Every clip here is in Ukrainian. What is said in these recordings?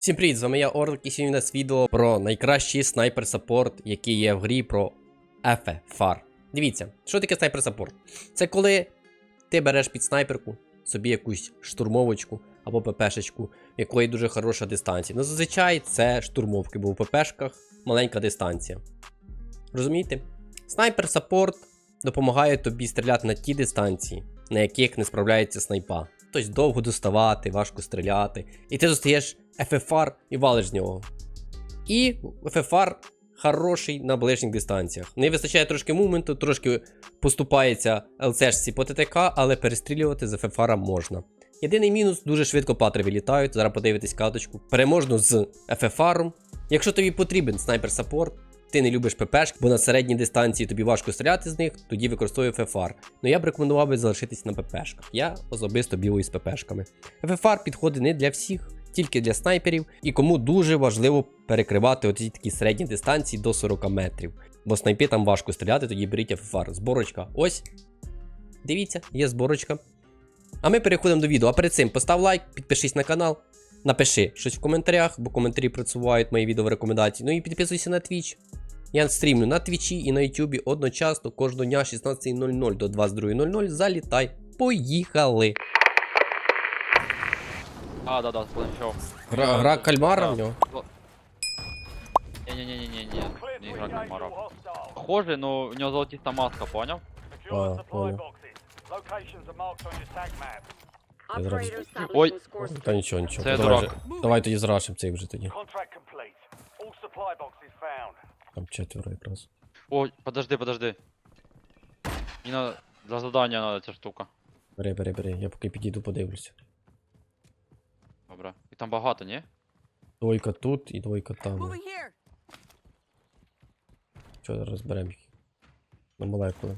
Всім привіт, з вами я Орлик і сьогодні у нас відео про найкращий снайпер саппорт, який є в грі про FFAR. Дивіться, що таке снайпер саппорт? Це коли ти береш під снайперку собі якусь штурмовочку або ППшечку, в якої дуже хороша дистанція. Ну зазвичай це штурмовки, бо в ППшках маленька дистанція. Розумієте? Снайпер саппорт допомагає тобі стріляти на ті дистанції, на яких не справляється снайпа. Тобто довго доставати, важко стріляти. І ти достаєш FFR і валиш з нього. І FFR хороший на ближніх дистанціях. Не вистачає трошки мументу, трошки поступається ЛЦшці по ТТК, але перестрілювати з FFR можна. Єдиний мінус, дуже швидко патри вилітають. Зараз подивитись каточку. Переможну з FFR. Якщо тобі потрібен снайпер саппорт, ти не любиш ППшки, бо на середній дистанції тобі важко стріляти з них, тоді використовуй FFR. Ну я б рекомендував би залишитись на ППшках. Я особисто білий з ППшками. FFR підходить не для всіх, тільки для снайперів, і кому дуже важливо перекривати оці такі середні дистанції до 40 метрів. Бо снайпи там важко стріляти, тоді беріть FFR. Зборочка. Ось. Дивіться, є зборочка. А ми переходимо до відео. А перед цим постав лайк, підпишись на канал, напиши щось в коментарях, бо коментарі працюють мої відео в рекомендації. Ну і підписуйся на Twitch. Я стрімлю на Твічі і на Ютубі одночасно кожного дня 16.00 до 22.00. Залітай. Поїхали! А, да, да, спланчев. Гра, гра кальмара в нього. Не-не-не-не-не, не игра кальмара. Похоже, но у него золотистая маска, понял? А, понял. Я Ой. Та нічого, нічого. Це давай, дурак. же- давай тоді зрашим цей вже тоді. Contract complete. All supply boxes found. Там четверо якраз. Ой, подожди, подожди. Не надо, для задания надо эта штука. Бери, бери, бери. Я поки підійду, подивлюся. Добре. І там багато, ні? Двойка тут і двойка там. Що зараз розберемо їх? На молекули.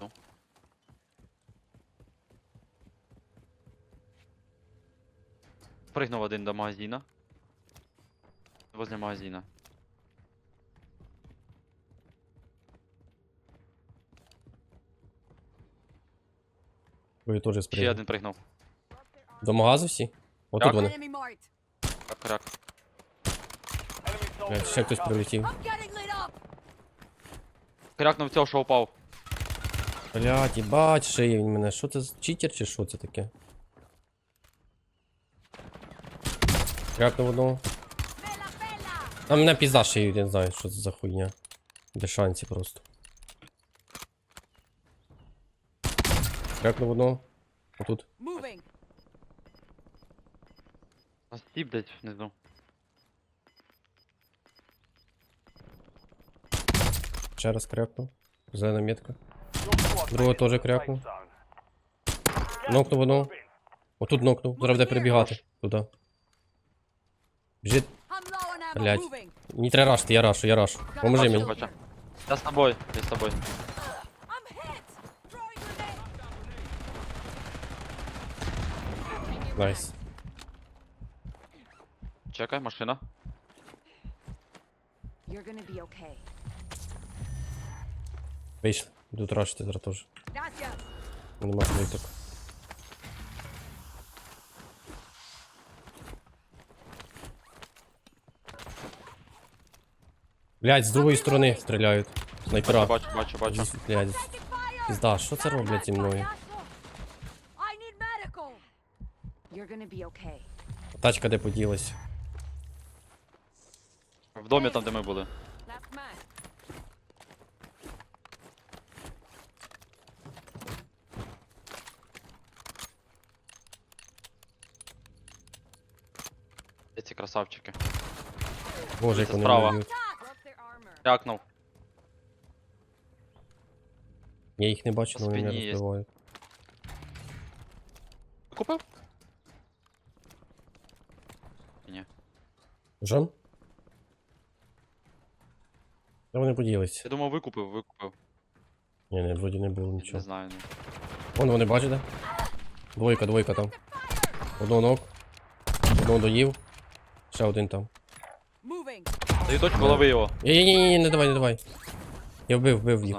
Ну. Пригнув один до магазина. Возле магазина. Ви теж Ще один пригнув. До магазу всі? Отут Так. вони. Enemy marked. Так, крак. Enemy Блядь, soldier ще хтось прилетів. I'm getting lit up. Крякнув цього, що упав. Блядь, їбать, шиє він мене. Що це за читер чи що це таке? Крякнув одного. А мене пізда шиють, я не знаю, що це за хуйня. Без шансів просто. Крякнув одного. Отут. Moving. А стіп десь внизу. Ще раз крякнув. Зелена метка. Другого теж крякнув. Нокнув одного. Отут нокнув. Зараз буде перебігати. Туди. Біжить. Moving. Не треба рашти, я рашу, я рашу. Поможи мені. Я з тобою, я з тобою. Throwing grenade. Найс. Чекай, машина. You're gonna be okay. Вийшли. Йдуть рашити зараз теж. Нема. Блять, з другої сторони стріляють. Снайпера. Бачу, бачу, бачу. Блядь. Пізда, що це роблять зі мною? Тачка де поділась. В домі там, де ми були. Де ці красавчики. Боже, як вони справа. б'ють. Крякнув. Я їх не бачу, На але вони спині мене є. розбивають. Купив? Ні. Жан? Де вони поділись? Я думав, викупив, викупив. Ні, не, вроді не було Не нічого. знаю. ні. Вон вони бачите? Двойка, двойка там. Одного ног. Одного доїв. Ще один там. Даю точку, лови його. Ні, ні, ні, не давай, не давай. Я вбив, вбив їх.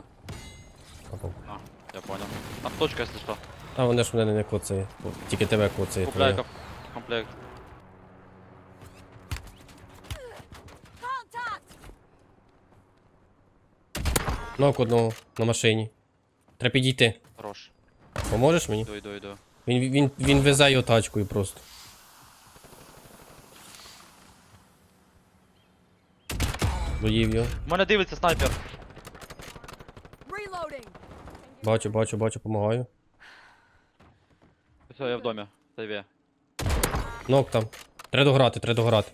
Попав. А, я понял. Там точка, если что. А вони ж мене не коцає. Тільки тебе коцає. Купляй твоє. комп- комплект. Нок одного на машині. Треба підійти. Хорош. Поможеш мені? Іду, іду, іду. Він, він, він везе його тачкою просто. Доїв його. У мене дивиться снайпер. Reloading! Бачу, бачу, бачу, помагаю. Все, я в домі. Сейві. Нок там. Треба дограти, треба дограти.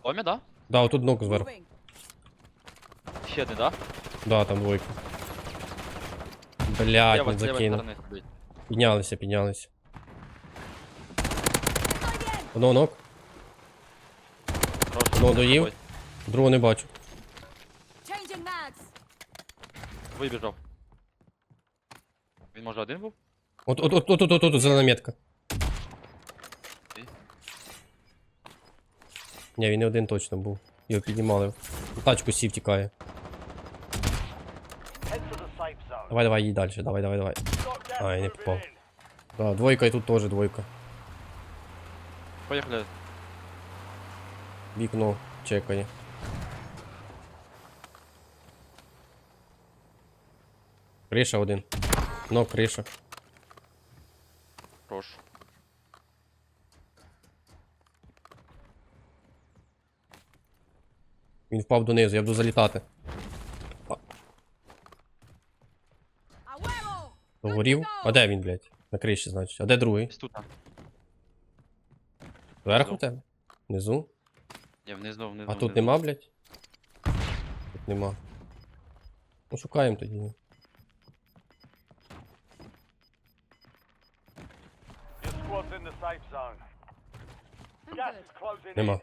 В домі, да? Да, отут нок зверху. Moving. Ще один, да? Да, там двойка. Блять, Лево, не з лівої закинув. сторони сидить. Піднялися, піднялися. Again! Одного нок, Хорош. Ну, доїв. Ой, другого не бачу. Changing mags! Вибіжав. Він може один був? От, от, от, от, от, от, от, зелена метка. Окей. Ні, він не один точно був. Його піднімали. В Тачку сів тікає. Head to the safe zone. Давай, давай, їй далі, давай, давай, давай. Got gas Ай, не moving попав. in. Да, двойка і тут теж двойка. Поїхали. Вікно чекає. Криша один. Но криша. Хорош. Він впав донизу, я буду залітати. Погорів. А де він, блядь? На криші, значить. А де другий? Тут. Зверху тебе? Внизу? Ні, внизу, внизу. А тут внизу. нема, блядь? Тут нема. Ну шукаємо тоді. Your squad's in the safe zone. I'm Gas good. is closing Нема. in.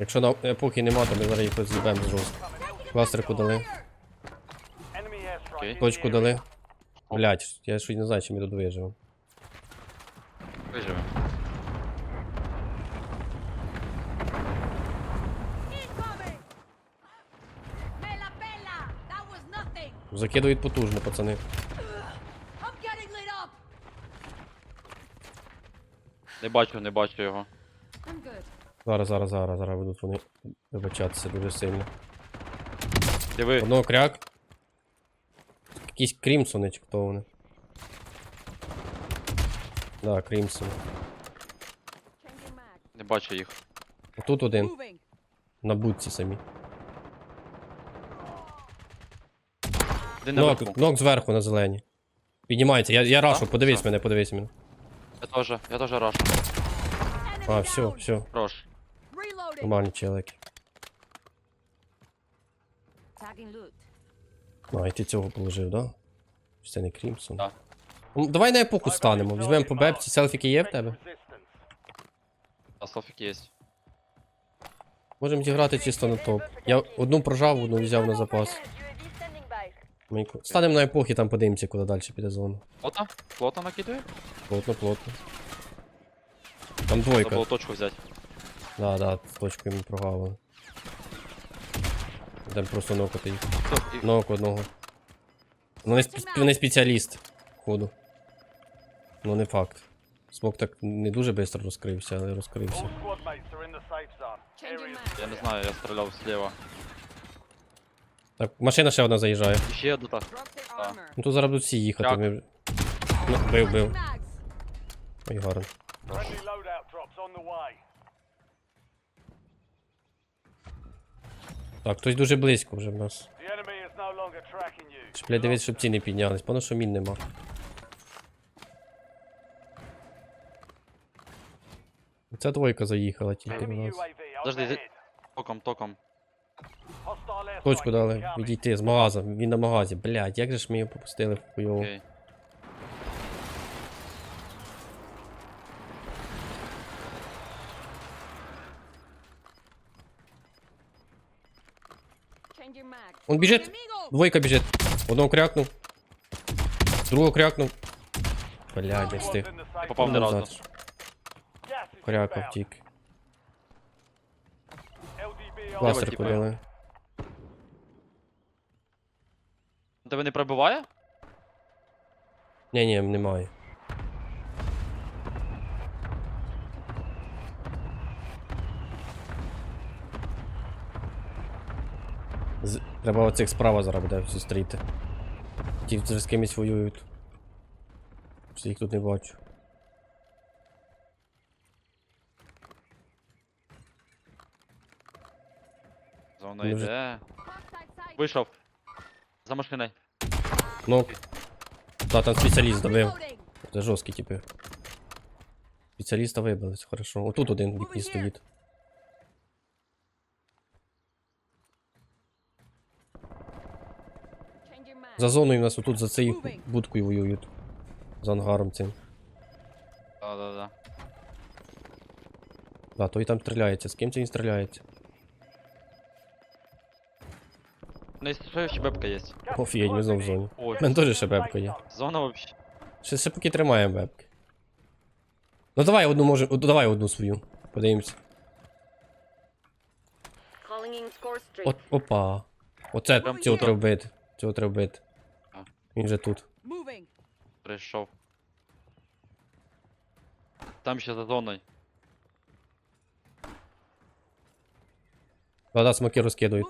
Якщо на епохи нема, то ми зараз їх роз'їбемо жорстко. Кластерку дали. Enemy airstrike Окей. in Точку дали. Блять, я щось не знаю, чи ми тут виживемо. Виживемо. Incoming! Me la pela! That was nothing! Закидують потужно, пацани. Не бачу, не бачу його. Зараз, зараз, зараз, зараз будуть вони вибачатися дуже сильно. Диви. Одного кряк. Якісь крімсони чи хто вони. Да, крімсон. Не бачу їх. Тут один. На будці самі. Наверху. Нок, нок зверху на зелені. Піднімається, я, я рашу, подивись мене, подивись мене. Я теж, я теж раш. Enemy А, все, все. Хорош. Reloading! Нормальні челики. Tagging loot. А, і ти цього положив, да? Чи це не Крімсон? Да. Ну, давай на епоху станемо. Візьмемо по бепці, селфіки є в тебе? А селфік є. Можемо зіграти чисто на топ. Я одну прожав, одну взяв на запас. Мейку. Станемо на епохи, там подивимося, куди далі піде зона. Плотно? Плотно накидує? Плотно, плотно. Там Треба двойка. було точку взяти. Да, да, точкою ми прогавили. Там просто нокати їх. Нок одного. Ну не, спе- не спеціаліст. Ходу. Ну не факт. Смок так не дуже швидко розкрився, але розкрився. Я не знаю, я стріляв зліва. Так, машина ще одна заїжджає. Ще одна. Ah. Ну тут зараз будуть всі їхати. Ми... Ну, бив, бив. Ой, гарно. Friendly loadout drops on the way. Так, хтось дуже близько вже в нас. Бля, дивись, щоб ці не піднялись. Певно, що мін нема. Ця двойка заїхала тільки до нас. Подожди. Током, током. Точку дали, відійти з магаза. Він на магазі. Блядь, як же ж ми його пропустили хуйово. Окей. Changing Он. Enemigo! Двойка біжить. Одного крякнув. Другого крякнув. Блядь, не встиг. safe Попав не разу. Крякав inbound. втік. Типу. Тебе не пробиває? Ні, ні, немає. З... Треба оцих справа зараз буде зустріти. Ті вже з кимось воюють. Що їх тут не бачу. Зона Дуже- йде. Backside side. Вийшов. За машиною. Ну. Та там спеціаліст добив. Це жорсткі типи. Спеціаліста вибили, це хорошо. Отут один в вікні стоїть. За зоною у нас отут за цією будкою воюють. За ангаром цим. Да-да-да. Да, той там стріляється. З ким це він стріляється? Ну, якщо ще бебка є. Офігеть, ми знову в зоні. Ой, У мене теж ще бебка є. зона вообще. Ще, ще поки тримаємо бебки. Ну давай одну може. о, Давай одну свою. Подивимось. Calling in score streak. От, опа. Оце цього треба вбити. Цього треба вбити. Він же тут. Прийшов. Там ще за зоною. Да-да, смоки розкидують.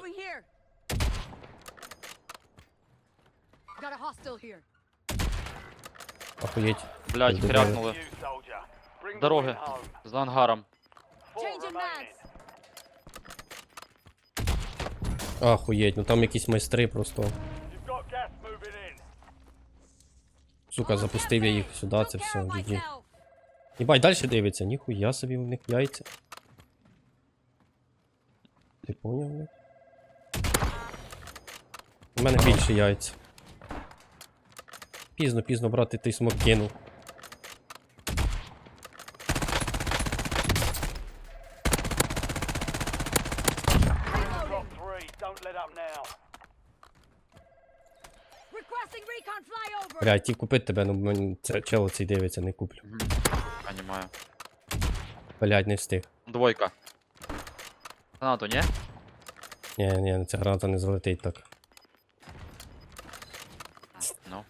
Охуєть. Блять, the Дороги. За ангаром. Охуєть, ну там якісь майстри просто. You've got gas moving in. Сука, запустив я їх сюди, це все. GG. Єбать, далі дивиться, ніхуя собі у них яйця. Ти поняв, блядь? У мене більше яйця. Пізно, пізно, брати, ти смок кинув. Блядь, ті купити тебе, ну мені це чело цей дивиться, не куплю. Понімаю. Блядь, не встиг. Двойка. Гранату, ні? Ні, ні, ця граната не залетить так. Ну.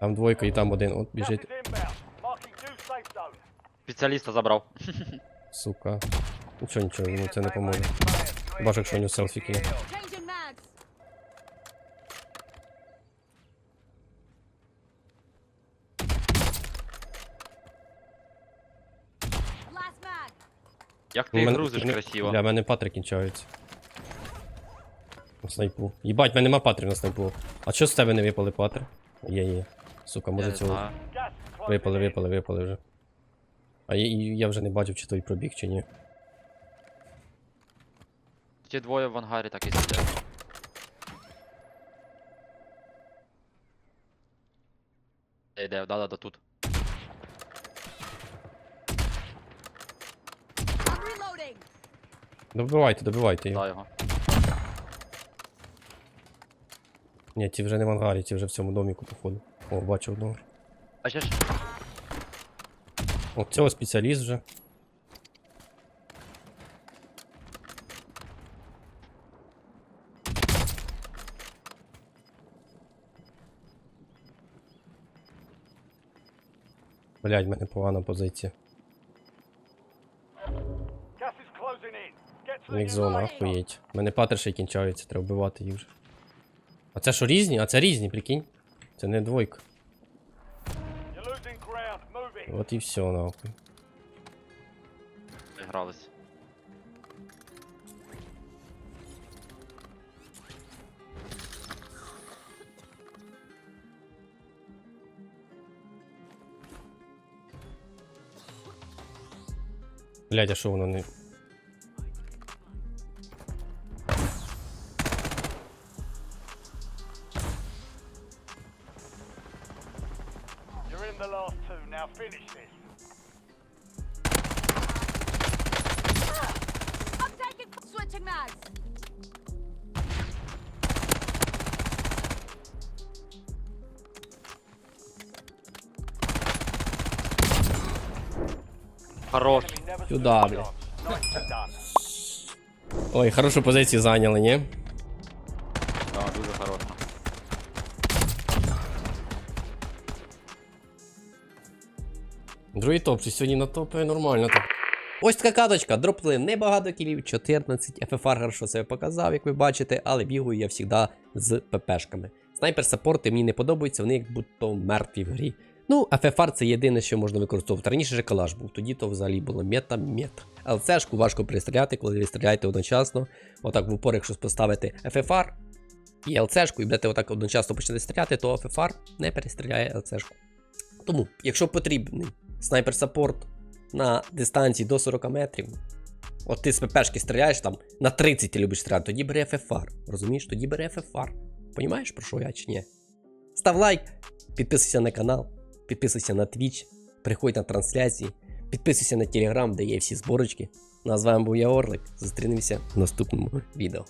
Там двойка і там один, от біжить. Спеціаліста забрав. Сука. Нічого, нічого, йому це не поможе. Ж якщо у нього селфіки є. Changing mags. Last mag. Як У ти мене- грузиш мене- красиво. Бля, в мене патри кінчаються. На снайпу. Їбать, в мене нема патрів на снайпу. А чого з тебе не випали патри? Є, є. Сука, Я може не цього. знаю. Випали, випали, випали вже. А я, я вже не бачив, чи той пробіг, чи ні. Ті двоє в ангарі так і сидять. Де, де, да-да-да, тут. I'm reloading. Добивайте, добивайте його. Да, його. Ні, ті вже не в ангарі, ті вже в цьому доміку, походу. О, бачу одного. А ще ж. О, цього спеціаліст вже. Блять, в мене погана позиція. У них зона. У мене патри ще й кінчаються, треба вбивати їх вже. А це що різні? А це різні, прикинь. Це не двойка. От і все, нахуй. Грались. Блять, а що воно не. The last two. Now finish this. I'm taking switching mags. Хорош. Сюда, stood a бля. chance. Nicely done. Ой, хорошу позицію зайняли, ні? Да, дуже хорошо. Другий топ, сьогодні на топі нормально так. Ось така каточка, дропли небагато кілів, 14. FFR хорошо себе показав, як ви бачите, але бігаю я завжди з ППшками. Снайпер саппорти мені не подобаються, вони як будто мертві в грі. Ну, FFR це єдине, що можна використовувати. Раніше же калаш був, тоді то взагалі було мета-мета. ЛЦшку важко пристріляти, коли ви стріляєте одночасно. Отак в упор, якщо поставити FFR і ЛЦшку, і будете отак одночасно почнете стріляти, то FFR не перестріляє ЛЦшку. Тому, якщо потрібний снайпер саппорт на дистанції до 40 метрів. От ти з ППшки стріляєш там на 30 ти любиш стріляти, тоді бери FFR. Розумієш? Тоді бери FFR. Понімаєш, про що я чи ні? Став лайк, підписуйся на канал, підписуйся на Twitch, приходь на трансляції, підписуйся на Telegram, де є всі зборочки. Ну а з вами був я Орлик. Зустрінемося в наступному відео.